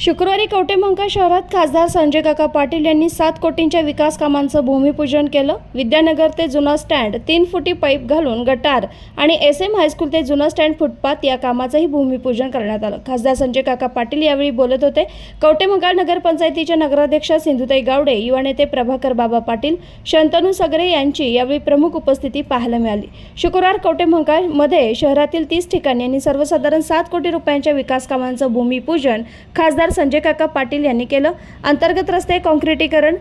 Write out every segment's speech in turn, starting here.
शुक्रवारी कवटेमंका शहरात खासदार संजय काका पाटील यांनी सात कोटींच्या विकास कामांचं भूमिपूजन केलं. विद्यानगर ते जुना स्टँड तीन फुटी पाईप घालून गटार आणि एस एम हायस्कूल ते जुना स्टँड फुटपाथ या कामाचंही भूमिपूजन करण्यात आलं. खासदार संजय काका पाटील यावेळी बोलत होते कवटेमंका नगरपंचायतीच्या नगराध्यक्षा सिंधुताई गावडे युवा नेते प्रभाकर बाबा पाटील शंतनू सगरे यांची यावेळी प्रमुख उपस्थिती पाहायला मिळाली. शुक्रवार कवटेमंकामध्ये शहरातील तीस ठिकाणी आणि सर्वसाधारण सात कोटी रुपयांच्या विकास कामांचं भूमिपूजन खासदार संजय काका पाटील यांनी केलं. अंतर्गत रस्ते काँक्रिटीकरण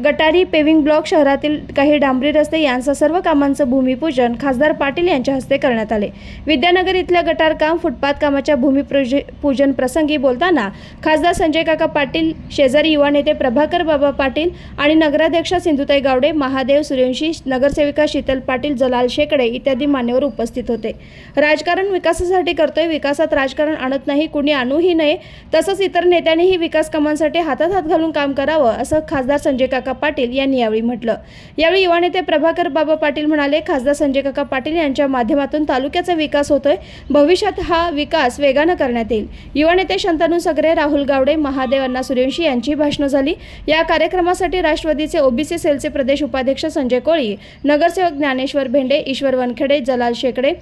गटारी पेव्हिंग ब्लॉक शहरातील काही डांबरी रस्ते यांचा सर्व कामांचं भूमिपूजन खासदार पाटील यांच्या हस्ते करण्यात आले. विद्यानगर इथल्या गटार काम फुटपाथ कामाच्या भूमिपूज पूजन प्रसंगी बोलताना खासदार संजय काका पाटील शेजारी युवा नेते प्रभाकर बाबा पाटील आणि नगराध्यक्षा सिंधुताई गावडे महादेव सूर्यवंशी नगरसेविका शीतल पाटील जलाल शेकडे इत्यादी मान्यवर उपस्थित होते. राजकारण विकासासाठी करतोय विकासात राजकारण आणत नाही कुणी आणूही नये तसंच इतर नेत्यांनीही विकास कामांसाठी हातात हात घालून काम करावं असं खासदार संजय काका पाटील यांनी यावेळी म्हटलं. यावेळी युवा नेते प्रभाकर बाबा पाटील म्हणाले खासदार संजय काका पाटील यांच्या माध्यमातून तालुक्याचा विकास होतोय. भविष्यात हा विकास वेगानं करण्यात येईल. युवा नेते शंतनू सगरे राहुल गावडे महादेव अण्णा सूर्यवंशी यांची भाषणं झाली. या कार्यक्रमासाठी राष्ट्रवादीचे ओबीसी सेलचे प्रदेश उपाध्यक्ष संजय कोळी नगरसेवक ज्ञानेश्वर भेंडे ईश्वर वनखेडे जलाल शेकडे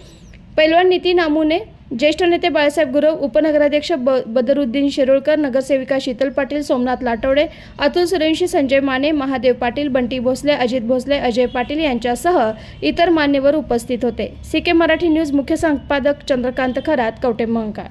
पैलवान नितीन आमुने ज्येष्ठ नेते बाळासाहेब गुरव उपनगराध्यक्ष ब बदरुद्दीन शिरोळकर नगरसेविका शीतल पाटील सोमनाथ लाटवडे अतुल सुरेंशी संजय माने महादेव पाटील बंटी भोसले अजित भोसले अजय पाटील यांच्यासह इतर मान्यवर उपस्थित होते. सी के मराठी न्यूज मुख्य संपादक चंद्रकांत खरात कवटेमंका